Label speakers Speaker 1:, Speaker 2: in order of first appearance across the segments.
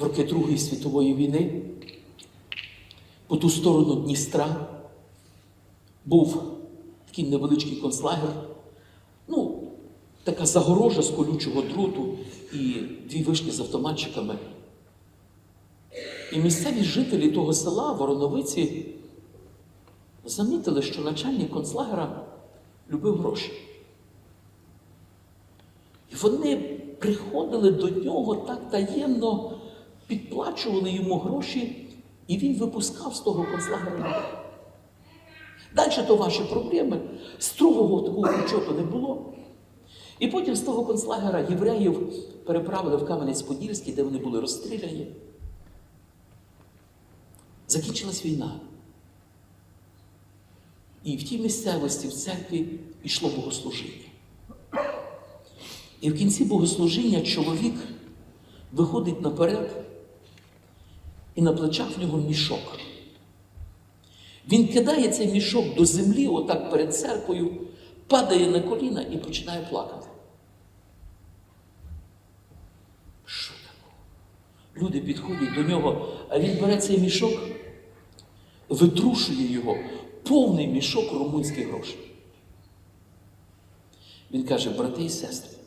Speaker 1: в роки Другої світової війни по ту сторону Дністра був такий невеличкий концлагер. Ну, така загорожа з колючого дроту і дві вишки з автоматчиками. І місцеві жителі того села Вороновиці замітили, що начальник концлагера любив гроші. І вони приходили до нього так таємно, підплачували йому гроші, і він випускав з того концлагера. Далі то ваші проблеми. Строгого такого учету не було. І потім з того концлагера євреїв переправили в Кам'янець-Подільський, де вони були розстріляні. Закінчилась війна. І в тій місцевості, в церкві, йшло богослужіння. І в кінці богослужіння чоловік виходить наперед, і на плечах в нього мішок. Він кидає цей мішок до землі, отак перед церквою, падає на коліна і починає плакати. Що таке? Люди підходять до нього, а він бере цей мішок, видрушує його, повний мішок румунських грошей. Він каже, брати і сестри,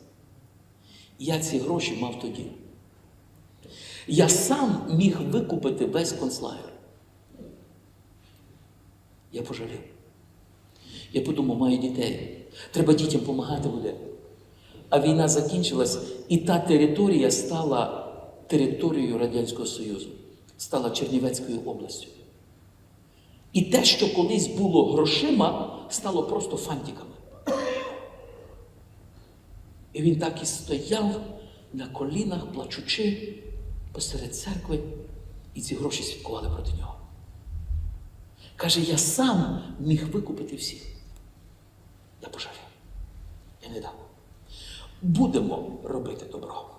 Speaker 1: я ці гроші мав тоді. Я сам міг викупити весь концлагер. Я пожалів. Я подумав, маю дітей. Треба дітям допомагати буде. А війна закінчилась, і та територія стала територією Радянського Союзу, стала Чернівецькою областю. І те, що колись було грошима, стало просто фантиками. І він так і стояв на колінах, плачучи посеред церкви, і ці гроші святкували проти нього. Каже, я сам міг викупити всіх. Я пожалів. Я не дав. Будемо робити добро.